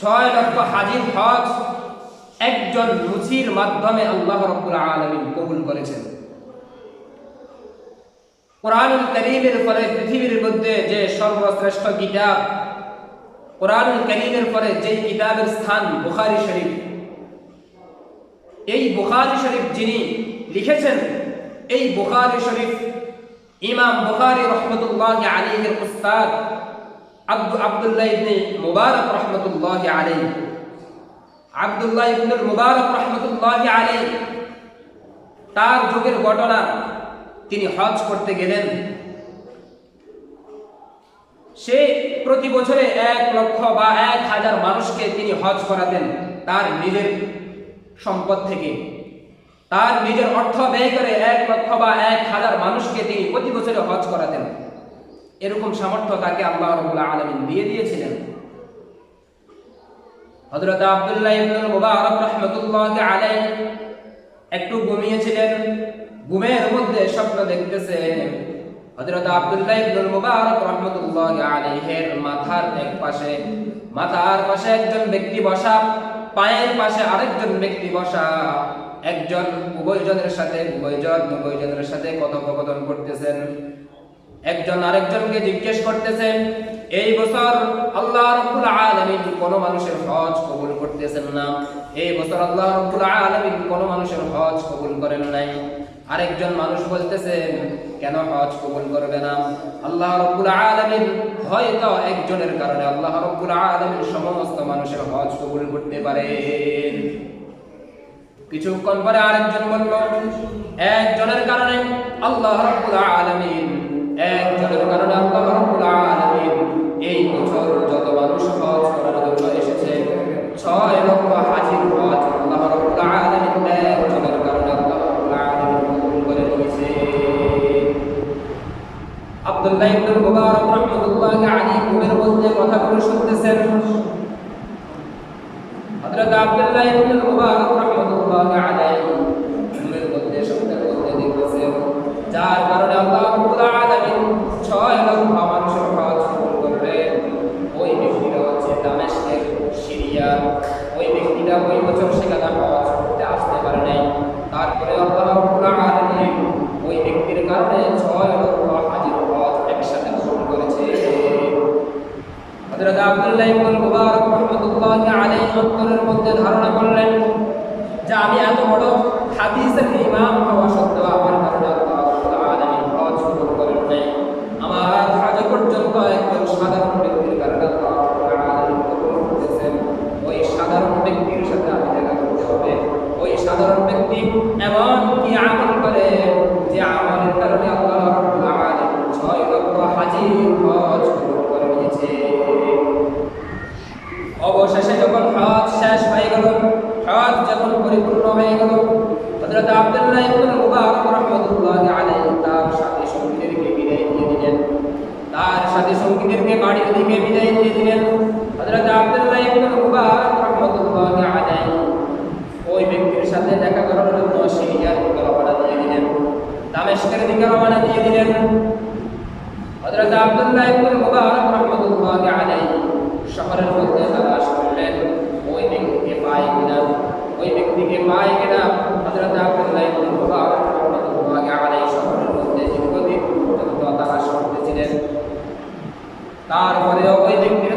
ছয় লক্ষ হাজির হজ একজন রুচির মাধ্যমে আল্লাহ রব্বুল আলমিন কবুল করেছেন। কোরআনুল করিমের পরে পৃথিবীর মধ্যে যে সর্বশ্রেষ্ঠ কিতাব, কোরআনুল করিমের পরে যেই কিতাবের স্থান বুখারি শরীফ, এই বুখারি শরীফ যিনি লিখেছেন, এই বুখারি শরীফ ইমাম বুখারি রহমতুল্লাহ আলীর উস্তাদ আব্দু আব্দুল্লাহ ইবনে মুবারক রহমতুল্লাহ আলী আব্দুল্লাহ ইবনুল মুবারক রহমতুল্লাহ আলী তার যুগের ঘটনা তিনি হজ করতে গেলেন। সে প্রতি বছরে এক লক্ষ বা এক হাজার মানুষকে তিনি হজ করাতেন তার নিজের সম্পদ থেকে। তার নিজের অর্থ ব্যয় করে এক লক্ষ বা এক হাজার মানুষকে তিনি প্রতি বছরে হজ করাতেন। এরকম সামর্থ্য তাকে আল্লাহ রবুল্লাহ আলমিন দিয়ে দিয়েছিলেন। আব্দুল্লাহ ইবনুল মুবারক একটু ঘুমিয়েছিলেন। ঘুমের মধ্যে স্বপ্ন দেখতেছেন ইবনুল মুবারক মাথার এক পাশে। মাথার পাশে একজন ব্যক্তি বসা, পায়ের পাশে আরেকজন ব্যক্তি বসা। একজন উভয়জনের সাথে, উভয়জন উভয়জনের সাথে কথোপকথন করতেছেন। একজন আরেকজনকে জিজ্ঞেস করতেছেন, এই বছর আল্লাহ রাব্বুল আলামিন কোন মানুষের হজ কবুল করতেছেন না? এই বছর আল্লাহ রাব্বুল আলামিন কোন মানুষের হজ কবুল করেন নাই? আরেকজন মানুষ বলতেছেন, কেন হজ কবুল করবে না? আল্লাহ রাব্বুল আলামিন হয়তো একজনের কারণে আল্লাহ রাব্বুল আলামিন সমস্ত মানুষের হজ কবুল করতে পারেন। কিছুক্ষণ পরে আরেকজন বলল, একজনের কারণে আল্লাহ রাব্বুল আলামিন একজনের কারণে আল্লাহ রাব্বুল আলামিন এই বছর যত মানুষ হজ করার জন্য এসেছে, ছয় লক্ষ হাজির হজ আল্লাহ রাব্বুল আলামিন একজনের কারণে আল্লাহ রাব্বুল আলামিন কবুল করে নিয়েছে। আব্দুল্লাহ ইবনে মুবারক রাহমাতুল্লাহ আলাইহি ঘুমের মধ্যে কথাগুলো শুনতেছেন। হযরত আব্দুল্লাহ ইবনে মুবারক রাহমাতুল্লাহ আলাইহি ঘুমের মধ্যে স্বপ্নের মধ্যে দেখতেছেন যার কারণে আল্লাহ রাব্বুল আলামিন ছয় লক্ষ মানুষের হজ কবুল করলেন ওই ব্যক্তিটা হচ্ছে দামেস্কের সিরিয়া ওই ব্যক্তিটা ওই বছর সেখানে হজ করতে আসতে পারে নাই তারপরে আল্লাহ রাব্বুল আলামিন ওই ব্যক্তির কারণে ছয় লক্ষ হাজির হজ একসাথে কবুল করেছে হযরত আব্দুল্লাহ ইবনে মুবারক রাহমাতুল্লাহ আলাইহি মধ্যে ধারণা করলেন যে আমি এত বড় হাদিসের ইমাম হওয়া সত্ত্বেও আমার নাই। আমার হজ পর্যন্ত একজন সাধারণ ব্যক্তির কারণে আল্লাহ রাব্বুল আলামিন কবুল করতেছেন ওই সাধারণ ব্যক্তির সাথে আমি দেখা করতে হবে ওই সাধারণ ব্যক্তি এমন কি আমল করে যে আমলের কারণে আল্লাহ রাব্বুল আলামিন ছয় লক্ষ হাজির হজ কবুল করে নিয়েছে অবশেষে যখন হজ শেষ হয়ে গেল হজ যখন পরিপূর্ণ হয়ে গেল হযরত আব্দুল্লাহ ইবনে মুবারক রাহমাতুল্লাহ আলাইহি তার সাথী সঙ্গীদেরকে বিদায় দিয়ে দিলেন তার সাথী সঙ্গীদেরকে দিকে বিদায় দিয়ে দিলেন হযরত আব্দুল্লাহ ইবনে মুবারক রাহমাতুল্লাহ আলাইহি। ওই ব্যক্তির সাথে দেখা করার জন্য সিরিয়ার দিকে রওনা দিয়ে দিলেন, দামেস্কের দিকে রওনা দিয়ে দিলেন। আব্দুল্লাহ ইবনে মুবারক রাহমাতুল্লাহ আলাইহি শহরের মধ্যে তালাশ করলেন ওই ব্যক্তিকে পায় কিনা? ওই ব্যক্তিকে পায় কিনা আব্দুল্লাহ ইবনে মুবারক রাহমাতুল্লাহ আলাইহি শহরের মধ্যে দীর্ঘদিন পর্যন্ত তালাশ করতেছিলেন তারপরে ওই ব্যক্তির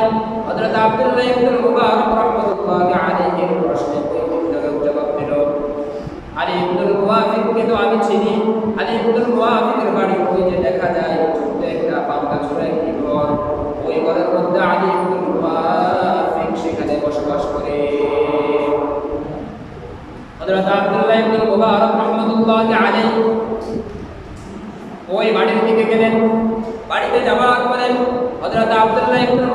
হযরত আব্দুল্লাহ ইবনুল মুবারক রাহমাতুল্লাহ আলাইহি প্রশ্নে ওই জবাব দিল। আলী ইবনুল মুওয়াফিককে তো আমি চিনি। আলী ইবনুল মুওয়াফিকের বাড়ি ওই যে দেখা যায়, ছোট্ট একটা পাঙ্কা ছোড়া একটি ঘর। ওই ঘরের মধ্যে আলী ইবনুল মুওয়াফিক সেখানে বসবাস করে। হযরত আব্দুল্লাহ ইবনুল মুবারক রাহমাতুল্লাহ আলাইহি ওই বাড়ির দিকে গেলেন। বাড়িতে যাওয়ার পরে হযরত আব্দুল্লাহ ইবনে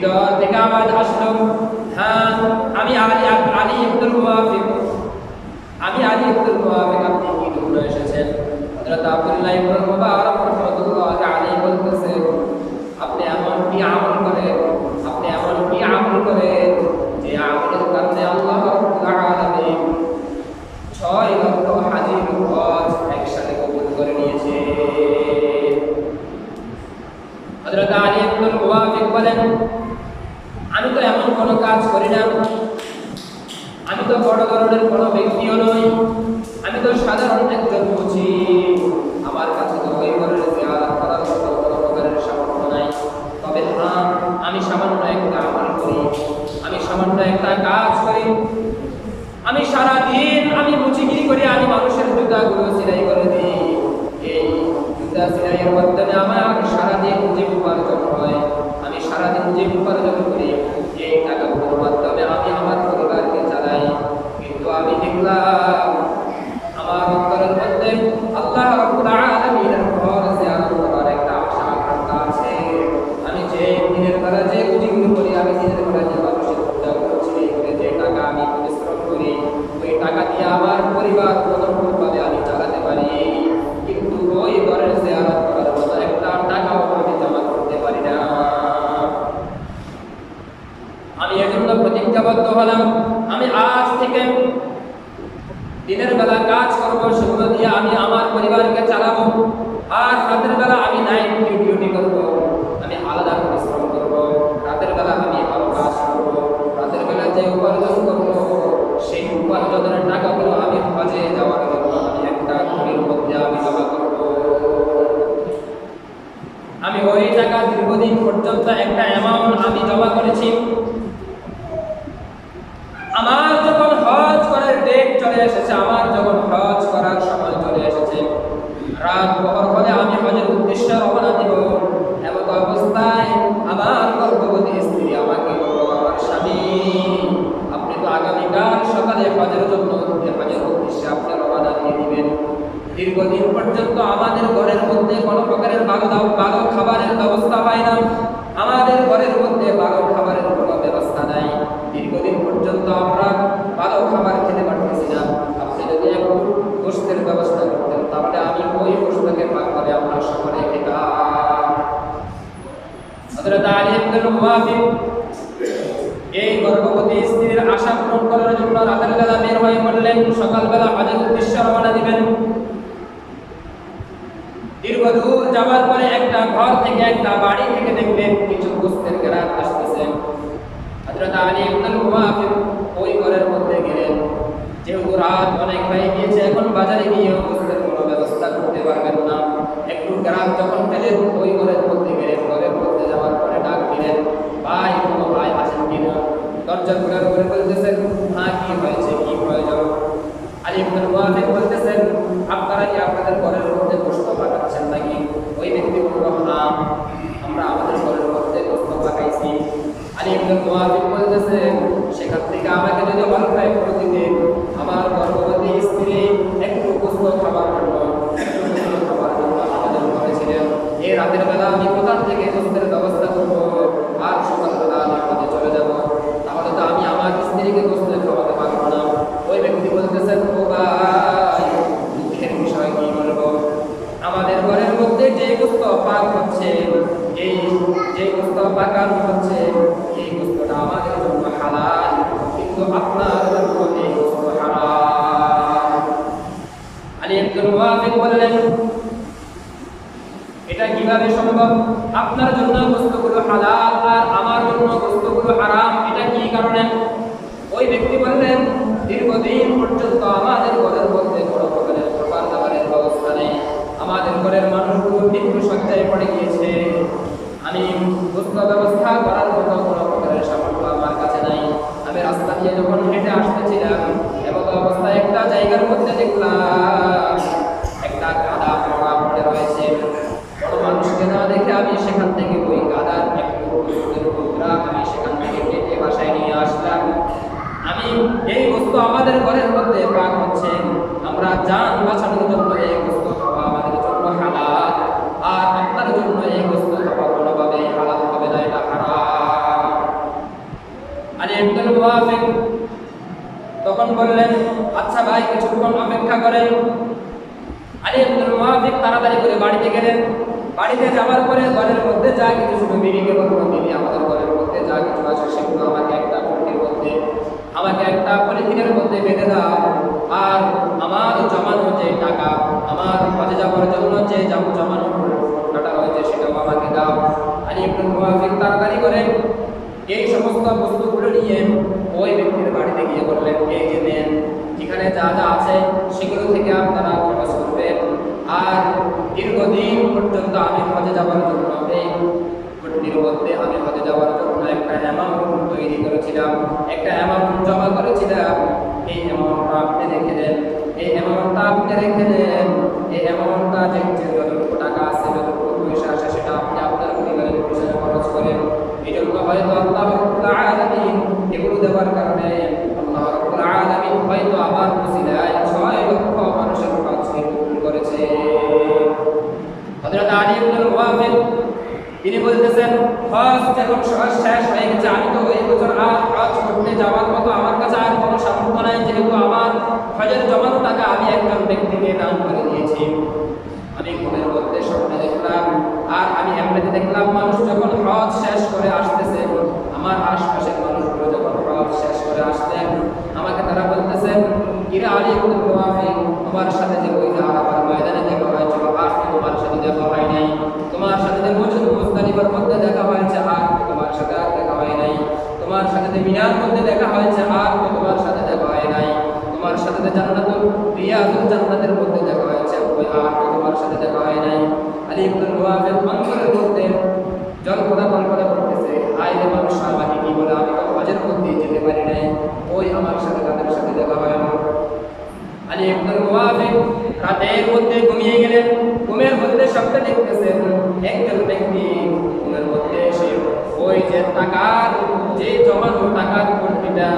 ভিতর থেকে আওয়াজ আসলো। হ্যাঁ আমি আলী আলী আব্দুল মুয়াফিক আমি আলী আব্দুল মুয়াফিক আপনি কি জন্য এসেছেন। হযরত আব্দুল্লাহ ইবনে মুবারক আলাইহি আপনি কি আমল করেন আপনি এমন কি আমল করেন যে আমলের কারণে আল্লাহ রাব্বুল আলামিন ছয় লক্ষ হাজির হজ একসাথে কবুল করে নিয়েছে হযরত আলী ইবনে মুআফিক বলেন, আমি তো এমন কোনো কাজ করি না। আমি তো বড় ধরনের কোনো ব্যক্তিও নই। আমি তো সাধারণ একজন বুঝি আমার কাছে তো ওই ঘরের জিয়ারত করার মতো কোনো প্রকারের সামর্থ্য নাই। তবে হ্যাঁ আমি সামান্য একটা আমল করি। আমি সামান্য একটা কাজ করি। আমি সারা দিন আমি মুচিগিরি করি আমি মানুষের জুতাগুলো সেলাই করে দিই। জুতা সেলাইয়ের মাধ্যমে সারাদিন যে উপার্জন আমি সারাদিন যে উপার্জন করি, এই আমি আমার পরিবারকে চালাই। কিন্তু আমি দেখলাম আমার অন্তরের মধ্যে আল্লাহ রাব্বুল আলামিনের ঘর জিয়ারত করার একটা আশা আকাঙ্ক্ষা আছে আমি যে দিনের বেলা যে পুঁজিগুলো করি আমি দিনের বেলা যে মানুষের পূজাগুলো ছিলাই করে যে টাকা আমি পরিশ্রম করি ওই টাকা দিয়ে আমার পরিবার কোনোভাবে আমি চালাতে পারি কিন্তু ওই ঘরের জিয়ারত করার মতো একটা টাকাও আমি জমা করতে পারি না আমি এজন্য প্রতিজ্ঞাবদ্ধ হলাম আমি আজ থেকে দিনের বেলা কাজ করব সেগুলো দিয়ে আমি আমার পরিবারকে চালাবো আর রাতের বেলা আমি নাইট ডিউটি করব আমি আলাদা পরিশ্রম করব রাতের বেলা আমি ভালো কাজ করব রাতের বেলা যে উপার্জন করব সেই উপার্জনের টাকাগুলো আমি হজে যাওয়ার জন্য আমি একটা ঘড়ির মধ্যে আমি জমা করব আমি ওই টাকা দীর্ঘদিন পর্যন্ত একটা অ্যামাউন্ট আমি জমা করেছি আমার যখন হজ করার ডেট চলে এসেছে আমার যখন হজ করার সময় চলে এসেছে রাত বহর হলে আমি হজের উদ্দেশ্যে রওনা দিব এমন অবস্থায় আমার গর্ভবতী স্ত্রী আমাকে বলল আমার স্বামী আপনি তো আগামীকাল সকালে হজের জন্য হজের উদ্দেশ্যে আপনি রওনা দিয়ে দিবেন। দীর্ঘদিন পর্যন্ত আমাদের ঘরের মধ্যে কোনো প্রকারের ভালো ভালো খাবারের ব্যবস্থা হয় না। আমাদের ঘরের মধ্যে ভালো খাবারের কোনো ব্যবস্থা নাই। দীর্ঘদিন পর্যন্ত আমরা ভালো খাবার খেতে পারতেছি আপনি যদি একটু গোষ্ঠের ব্যবস্থা করতেন, তাহলে আমি ওই গোষ্ঠকে ভাগ করে আমরা সকলে খেতাম। এই গর্ভবতী স্ত্রীর আশা পূরণ করার জন্য রাতের বেলা বের হয়ে পড়লেন। সকালবেলা হজের উদ্দেশ্যে রওনা দিবেন। দীর্ঘ দূর যাওয়ার পরে একটা ঘর থেকে একটা বাড়ি থেকে দেখলেন কিছু গোস্তের গ্রাম আসতেছে। হযরত আলী ইবনে মুওয়াফিক ওই ঘরের মধ্যে গেলেন। যেহেতু রাত অনেক হয়ে গিয়েছে, এখন বাজারে গিয়ে গোস্তের কোনো ব্যবস্থা করতে পারবেন না। একটু গ্রাম যখন পেলেন, ওই ঘরের মধ্যে গেলেন ঘরের মধ্যে যাওয়ার পরে ডাক দিলেন ভাই কোনো ভাই আছেন কিনা দরজা খোলার করে বলতেছেন হ্যাঁ কি হয়েছে? কি প্রয়োজন? আলী ইবনে মুওয়াফিক বলতেছেন আপনারা কি আপনাদের ঘরের মধ্যে গোস্ত পাকাচ্ছেন নাকি ওই ব্যক্তি বলল হ্যাঁ আমরা আমাদের ঘরের মধ্যে গোস্ত পাকাইছি আলী ইবনে মুওয়াফিক বলতেছেন সেখান থেকে আমাকে যদি অল্প একটু দিতেন আমার গর্ভবতী স্ত্রী একটু গোস্ত খাবার জন্য একটু গোস্ত খাবার জন্য আমাদের ঘরে ছিলেন এই রাতের বেলা আমি কোথার থেকে গোস্তের ব্যবস্থা করব আর সকালবেলা আমি আমাদের চলে যাব তাহলে তো আমি আমার স্ত্রীকে গোস্ত খাওয়াতে পারব না ওই ব্যক্তি বলতেছেন ও ভাই দুঃখের বিষয় কি বলব আমাদের ঘরের মধ্যে যে গোস্ত পাক হচ্ছে এই যে গোস্ত পাকানো হচ্ছে এই গোস্তটা আমাদের জন্য হালাল কিন্তু আপনার জন্য এই গোস্ত হারাম আলী আব্দুল ওয়াফিক বললেন এটা কীভাবে সম্ভব? আপনার জন্য গোস্তগুলো হালাল আর আমার জন্য গোস্তগুলো হারাম, এটা কি কারণে? ওই ব্যক্তি বললেন, দীর্ঘদিন পর্যন্ত আমাদের ঘরের মধ্যে কোনো প্রকারের খাবার দাবারের ব্যবস্থা নেই। আমাদের ঘরের মানুষগুলো মৃত্যু সজ্জায় পড়ে গিয়েছে। আমি বস্তু ব্যবস্থা করার মতো কোনো প্রকারের সামর্থ্য আমার কাছে নাই। আমি রাস্তা দিয়ে যখন হেঁটে আসতেছিলাম এবং অবস্থায় একটা জায়গার মধ্যে দেখলাম একটা গাদা পড়া পড়ে রয়েছে কোনো মানুষকে না দেখে আমি সেখান থেকে ওই গাদার একটু গোস্তের টুকরা আমি সেখান থেকে কেটে বাসায় নিয়ে আসলাম আমি এই বস্তু আমাদের ঘরের মধ্যে পাক হচ্ছে আমরা জান বাঁচানোর জন্য এই বস্তু খাওয়া আমাদের জন্য হালাল বললেন ভাই কিছুক্ষণ অপেক্ষা করেন। আলী আব্দুল মুআফিক তাড়াতাড়ি করে বাড়িতে গেলেন। বাড়িতে যাওয়ার পরে ঘরের মধ্যে যা কিছু শুধু বিবিকে বলব বিবি আমাদের ঘরের মধ্যে যা কিছু আছে সেগুলো আমাকে একটা পলিথিনের মধ্যে, আমাকে একটা পলিথিনের মধ্যে বেঁধে দাও। আর আমার জমানো যে টাকা, আমার কাজে যাওয়ার জন্য যে জম- জমানো টাকা হয়েছে সেটাও আমাকে দাও। আলী আব্দুল মুআফিক তাড়াতাড়ি করে এই সমস্ত বস্তুগুলো নিয়ে ওই ব্যক্তির বাড়িতে গিয়ে বললেন, এই এখানে যা যা আছে, সেগুলো থেকে আপনারা খরচ করবেন। আর দীর্ঘদিন পর্যন্ত আমি হজে যাওয়ার জন্য এই ঘটনির মধ্যে আমি হজে যাওয়ার জন্য একটা অ্যামাউন্ট তৈরি করেছিলাম। একটা অ্যামাউন্ট জমা করেছিলাম। এই অ্যামাউন্টটা আপনি রেখে দেন এই অ্যামাউন্টটা আপনি রেখে দেন। এই অ্যামাউন্টটা যে যতটুকু টাকা আছে, যতটুকু পয়সা আছে, সেটা আপনি আপনার পরিবারের পিছনে খরচ করেন। এই জন্য হয়তো আল্লাহ এগুলো দেওয়ার কারণে আল্লাহ রাব্বুল আলামিন হয়তো আবার উসিলায় ছয় লক্ষ মানুষের কাছে কবুল করেছে হযরত আলী ইবনে মুআফিক তিনি বলতেছেন যখন হজ শেষ, হয়ে গেছে। আমি তো ওই বছর আর হজ করতে যাওয়ার মতো আমার কাছে আর কোনো সামর্থ্য নাই, যেহেতু আমার হজের জমানো টাকা আমি একজন ব্যক্তিকে দান করে দিয়েছি। আমি ঘুমের মধ্যে স্বপ্নে দেখলাম, আর আমি এমনিতে দেখলাম মানুষ যখন হজ শেষ করে আসতেছে, আমার আশপাশের মানুষগুলো যখন হজ শেষ করে আসতেন আমাকে তারা বলতেছেন কিরা আলী মুআফিক তোমার সাথে যে ওই আরাফার ময়দানে দেখা হয়েছিল, আর তো তোমার সাথে দেখা হয় নাই। তোমার সাথে যে মজুদ মুস্তালিফার মধ্যে দেখা হয়েছে আর তো তোমার সাথে আর দেখা হয় নাই তোমার সাথে মিনার মধ্যে দেখা হয়েছে, আর তোমার সাথে দেখা হয় নাই। তোমার সাথে জান্নাতুল রিয়াজুল জান্নাতের মধ্যে দেখা হয়েছে, ওই আর তোমার সাথে দেখা হয় নাই। আলী ইবনুল মুআফিক অন্তরের মধ্যে জনপদা কল্পনা করতেছে হাই রে মানুষ আমাকে কি বলে আমি তো হজের মধ্যে যেতে পারি নাই। ওই আমার সাথে, তাদের সাথে দেখা হয় না। আলী ইবনুল মুআফিক রাতের মধ্যে ঘুমিয়ে গেলেন। ঘুমের মধ্যে স্বপ্ন দেখতেছেন, একজন ব্যক্তি ঘুমের মধ্যে এসে ওই যে টাকার যে জমানো টাকার কোটিটা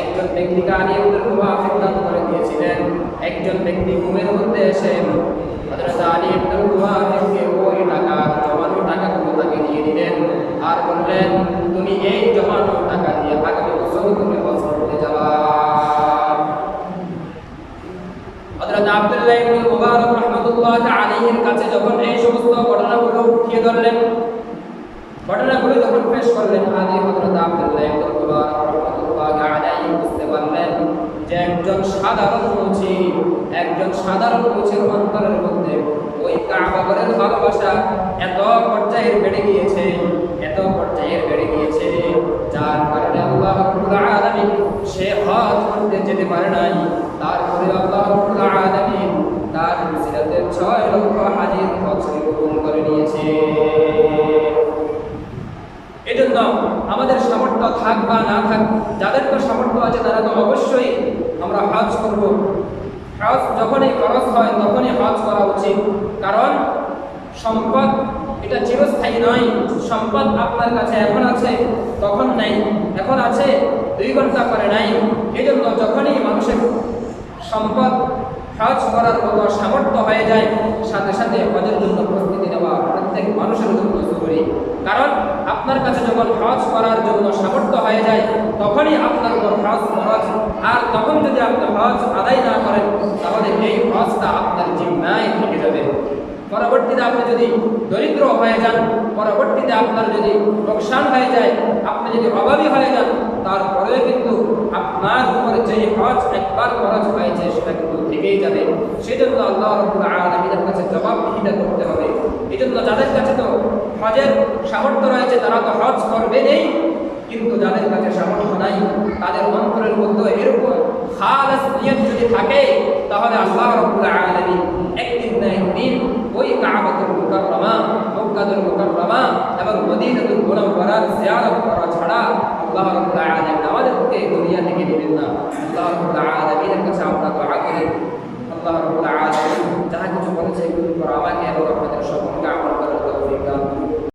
একজন ব্যক্তিকে আলী ইবনুল মুআফিক দান করে দিয়েছিলেন, একজন ব্যক্তি ঘুমের মধ্যে এসে হযরত আলী ইবনুল মুআফিককে ওই টাকা জমানো টাকাগুলো তাকে দিয়ে দিলেন আর বললেন তুমি এই জমানো টাকা দিয়ে আগামী বছর তুমি হজ করতে যাবা হযরত আব্দুল্লাহ ইবনে মুবারক রাহমাতুল্লাহ আলাইহির কাছে যখন এই সমস্ত ঘটনাগুলো উঠিয়ে ধরলেন ঘটনাগুলো যখন পেশ করলেন আদি হযরত আব্দুল্লাহ ইবনে মুবারক রাহমাতুল্লাহ আলাইহি বুঝতে পারলেন যে একজন সাধারণ মুচি একজন সাধারণ মুচির অন্তরের মধ্যে ওই কাবা ঘরের ভালোবাসা এত পর্যায়ের বেড়ে গিয়েছে, এত পর্যায়ের বেড়ে গিয়েছে, যার কারণে আল্লাহ আলামিন সে হজ করতে যেতে পারে নাই। তারপরে আল্লাহ আলামিন তার সিরাতে 6 লক্ষ হাজির হজকে কবুল করে নিয়েছে। এজন্য আমাদের সামর্থ্য থাক বা না থাক, যাদের তো সামর্থ্য আছে তারা তো অবশ্যই আমরা হজ যখনই খরচ হয়, তখনই হজ করা উচিত। কারণ সম্পদ এটা চিরস্থায়ী নয়। সম্পদ আপনার কাছে এখন আছে, তখন নাই। এখন আছে, দুই ঘণ্টা পরে নাই। এজন্য যখনই মানুষের সম্পদ হজ করার মতো সামর্থ্য হয়ে যায়, সাথে সাথে হজের জন্য প্রস্তুতি নেওয়া প্রত্যেক মানুষের জন্য জরুরি। কারণ আপনার কাছে যখন হজ করার জন্য সামর্থ্য হয়ে যায়, তখনই আপনার উপর হজ খরচ আর তখন যদি আপনি হজ আদায় না করেন পরবর্তীতে আপনি যদি দরিদ্র হয়ে যান, পরবর্তীতে আপনার যদি লোকসান হয়ে যায়, আপনি যদি অভাবী হয়ে যান, তারপরেও কিন্তু আপনার উপরে যে হজ একবার খরচ হয়েছে, সেটা কিন্তু থেকেই যাবে। সেজন্য আল্লাহ রব্বুল আলামিনের কাছে জবাবদিহিতা করতে হবে। এই জন্য যাদের কাছে তো হজের সামর্থ্য রয়েছে, তারা তো হজ করবে নেই কিন্তু যাদের কাছে সামর্থ্য নাই, তাদের অন্তরের মধ্যে এরকম খালাস নিয়ত যদি থাকে, তাহলে আল্লাহ রব্বুল আলামিন একদিন না একদিন ওই কাবাতুল মুকাররমা, মক্কাতুল মুকাররমা এবং মদিনাতুল মুনাওয়ারার জিয়ারত করা ছাড়া আল্লাহ রাব্বুল আলামিন আমাদেরকে দুনিয়া থেকে নেবেন না। আল্লাহ রাব্বুল আলামিনের কাছে আমরা দোয়া করি। আল্লাহ রাব্বুল আলামিন যাহা কিছু বলেছে এগুলো আমাকে এবং আপনাদের সকলকে আমল